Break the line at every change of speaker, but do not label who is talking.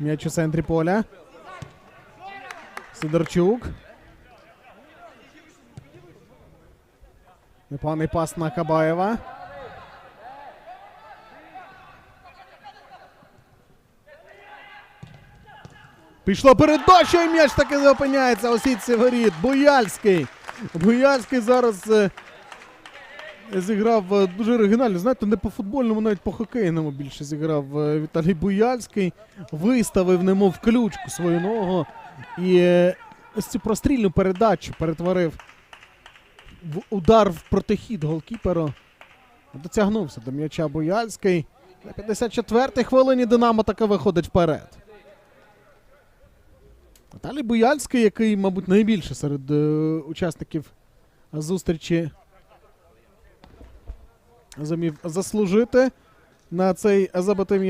М'яч у центрі поля. Сидорчук. Непоганий пас на Кабаєва. Пішла передача і м'яч таки у сітці воріт. Буяльський. Буяльський зараз е, зіграв е, дуже оригінально. Знаєте, не по футбольному, навіть по хокейному більше зіграв е, Віталій Буяльський. Виставив немов ключку свою ногу. І е, ось цю прострільну передачу перетворив в удар в протихід голкіперу. Дотягнувся до м'яча Буяльський. На 54-й хвилині Динамо таки виходить вперед. Віталій Буяльський, який, мабуть, найбільше серед е, учасників зустрічі зумів заслужити на цей забитий